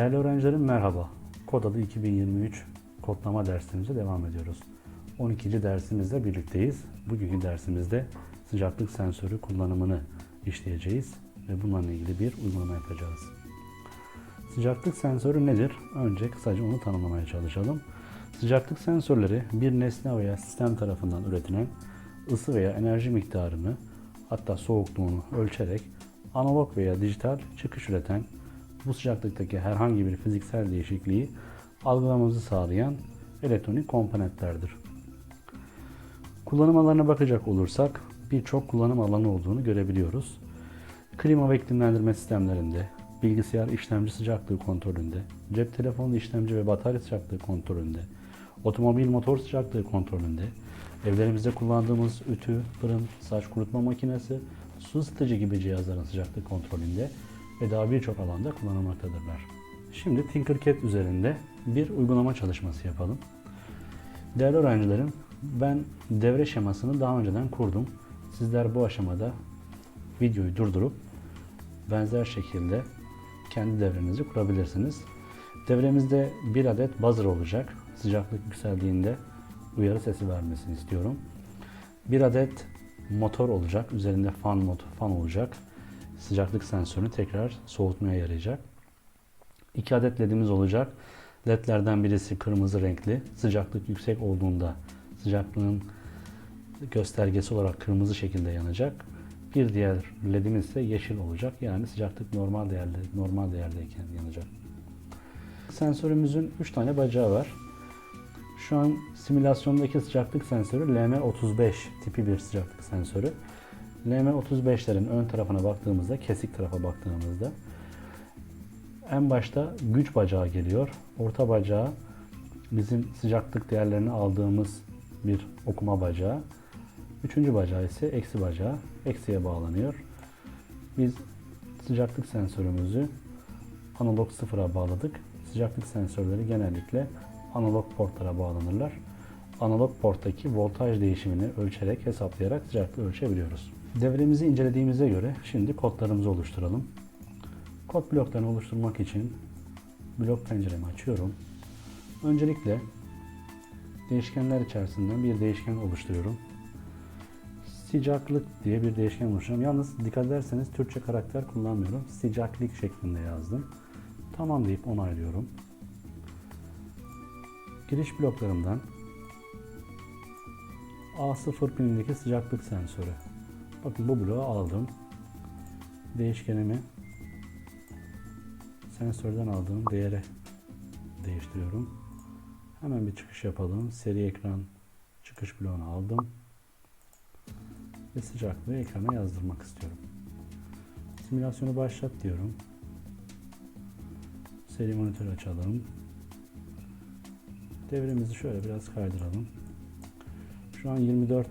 Değerli öğrencilerim merhaba. Kod adı 2023 kodlama dersimize devam ediyoruz. 12. dersimizle birlikteyiz. Bugünkü dersimizde sıcaklık sensörü kullanımını işleyeceğiz ve bununla ilgili bir uygulama yapacağız. Sıcaklık sensörü nedir? Önce kısaca onu tanımlamaya çalışalım. Sıcaklık sensörleri bir nesne veya sistem tarafından üretilen ısı veya enerji miktarını hatta soğukluğunu ölçerek analog veya dijital çıkış üreten bu sıcaklıktaki herhangi bir fiziksel değişikliği algılamamızı sağlayan elektronik komponentlerdir. Kullanım alanına bakacak olursak birçok kullanım alanı olduğunu görebiliyoruz. Klima ve iklimlendirme sistemlerinde, bilgisayar işlemci sıcaklığı kontrolünde, cep telefonu işlemci ve batarya sıcaklığı kontrolünde, otomobil motor sıcaklığı kontrolünde, evlerimizde kullandığımız ütü, fırın, saç kurutma makinesi, su ısıtıcı gibi cihazların sıcaklık kontrolünde ve daha birçok alanda kullanılmaktadırlar. Şimdi Tinkercad üzerinde bir uygulama çalışması yapalım. Değerli öğrencilerim, ben devre şemasını daha önceden kurdum. Sizler bu aşamada videoyu durdurup benzer şekilde kendi devrenizi kurabilirsiniz. Devremizde bir adet buzzer olacak. Sıcaklık yükseldiğinde uyarı sesi vermesini istiyorum. Bir adet motor olacak. Üzerinde fan mod fan olacak. Sıcaklık sensörünü tekrar soğutmaya yarayacak. İki adet ledimiz olacak. Ledlerden birisi kırmızı renkli. Sıcaklık yüksek olduğunda sıcaklığın göstergesi olarak kırmızı şekilde yanacak. Bir diğer ledimiz ise yeşil olacak. Yani sıcaklık normal değerde normal değerdeyken yanacak. Sensörümüzün 3 tane bacağı var. Şu an simülasyondaki sıcaklık sensörü LM35 tipi bir sıcaklık sensörü. LM35'lerin ön tarafına baktığımızda, kesik tarafa baktığımızda en başta güç bacağı geliyor. Orta bacağı bizim sıcaklık değerlerini aldığımız bir okuma bacağı. Üçüncü bacağı ise eksi bacağı. Eksiye bağlanıyor. Biz sıcaklık sensörümüzü analog sıfıra bağladık. Sıcaklık sensörleri genellikle analog portlara bağlanırlar. Analog porttaki voltaj değişimini ölçerek, hesaplayarak sıcaklığı ölçebiliyoruz. Devremizi incelediğimize göre şimdi kodlarımızı oluşturalım. Kod bloklarını oluşturmak için blok penceremi açıyorum. Öncelikle değişkenler içerisinden bir değişken oluşturuyorum. Sıcaklık diye bir değişken oluşturuyorum. Yalnız dikkat ederseniz Türkçe karakter kullanmıyorum. Sıcaklık şeklinde yazdım. Tamam deyip onaylıyorum. Giriş bloklarımdan A0 pinindeki sıcaklık sensörü. Bakın bu bloğu aldım. Değişkenimi sensörden aldığım değere değiştiriyorum. Hemen bir çıkış yapalım. Seri ekran çıkış bloğunu aldım. Ve sıcaklığı ekrana yazdırmak istiyorum. Simülasyonu başlat diyorum. Seri monitör açalım. Devremizi şöyle biraz kaydıralım. Şu an 24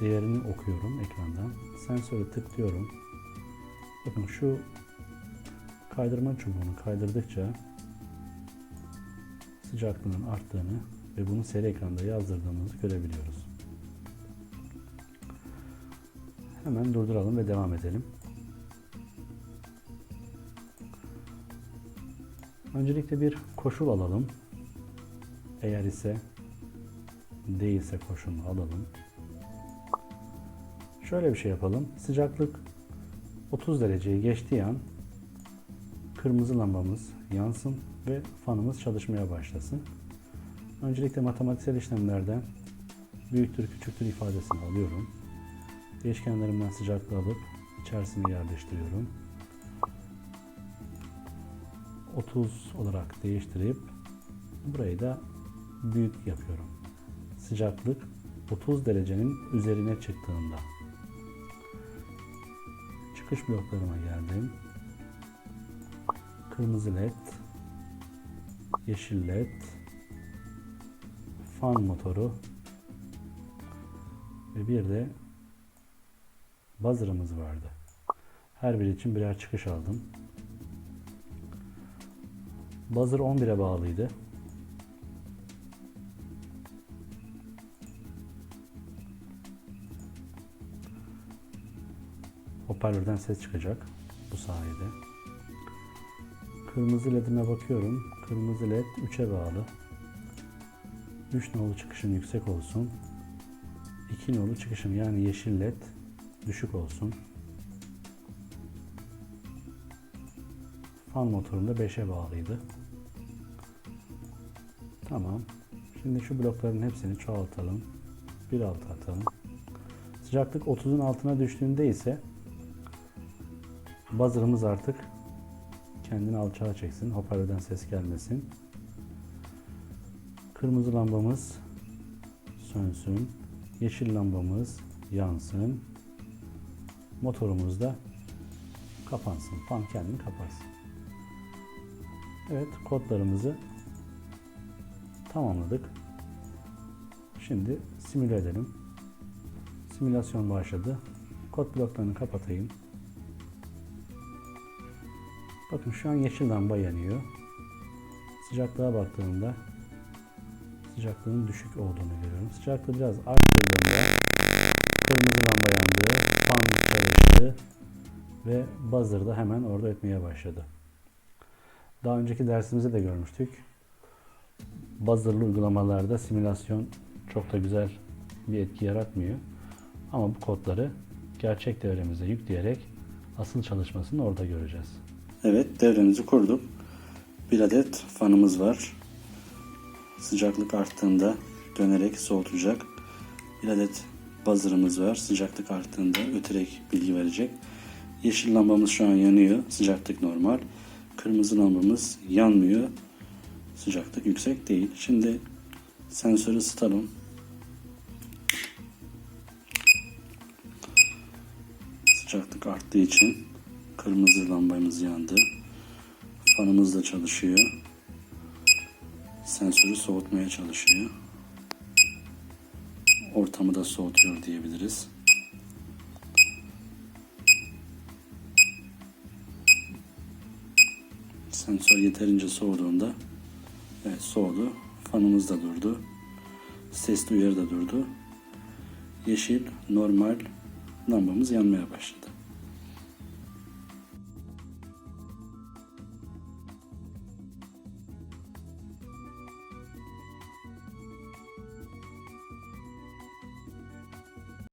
değerini okuyorum ekrandan. Sensörü tıklıyorum. Bakın şu kaydırma çubuğunu kaydırdıkça sıcaklığın arttığını ve bunu seri ekranda yazdırdığımızı görebiliyoruz. Hemen durduralım ve devam edelim. Öncelikle bir koşul alalım. Eğer ise değilse koşulunu alalım. Şöyle bir şey yapalım. Sıcaklık 30 dereceyi geçtiği an kırmızı lambamız yansın ve fanımız çalışmaya başlasın. Öncelikle matematiksel işlemlerden büyüktür küçüktür ifadesini alıyorum. Değişkenlerimden sıcaklığı alıp içerisine yerleştiriyorum. 30 olarak değiştirip burayı da büyük yapıyorum. Sıcaklık 30 derecenin üzerine çıktığında çıkış bloklarıma geldim. Kırmızı led, yeşil led, fan motoru ve bir de buzzer'ımız vardı. Her biri için birer çıkış aldım. Buzzer 11'e bağlıydı. Hoparlörden ses çıkacak bu sayede. Kırmızı ledime bakıyorum. Kırmızı led 3'e bağlı. 3 nolu çıkışım yüksek olsun. 2 nolu çıkışım yani yeşil led düşük olsun. Fan motorum da 5'e bağlıydı. Tamam. Şimdi şu blokların hepsini çoğaltalım. Bir alta atalım. Sıcaklık 30'un altına düştüğünde ise buzzer'ımız artık kendini alçağa çeksin. Hoparlörden ses gelmesin. Kırmızı lambamız sönsün. Yeşil lambamız yansın. Motorumuz da kapansın. Fan kendini kapatsın. Evet kodlarımızı tamamladık. Şimdi simüle edelim. Simülasyon başladı. Kod bloklarını kapatayım. Bakın şu an yeşil lamba yanıyor. Sıcaklığa baktığımda sıcaklığın düşük olduğunu görüyorum. Sıcaklığı biraz arttırdığımda kırmızı lamba yandı, fan çalıştı ve buzzer da hemen orada ötmeye başladı. Daha önceki dersimizde de görmüştük. Buzzer'lı uygulamalarda simülasyon çok da güzel bir etki yaratmıyor. Ama bu kodları gerçek devremize yükleyerek asıl çalışmasını orada göreceğiz. Evet devremizi kurduk. Bir adet fanımız var. Sıcaklık arttığında dönerek soğutacak. Bir adet buzzer'ımız var. Sıcaklık arttığında öterek bilgi verecek. Yeşil lambamız şu an yanıyor. Sıcaklık normal. Kırmızı lambamız yanmıyor. Sıcaklık yüksek değil. Şimdi sensörü ısıtalım. Sıcaklık arttığı için kırmızı lambamız yandı. Fanımız da çalışıyor. Sensörü soğutmaya çalışıyor. Ortamı da soğutuyor diyebiliriz. Sensör yeterince soğuduğunda evet soğudu. Fanımız da durdu. Sesli uyarı da durdu. Yeşil normal lambamız yanmaya başladı.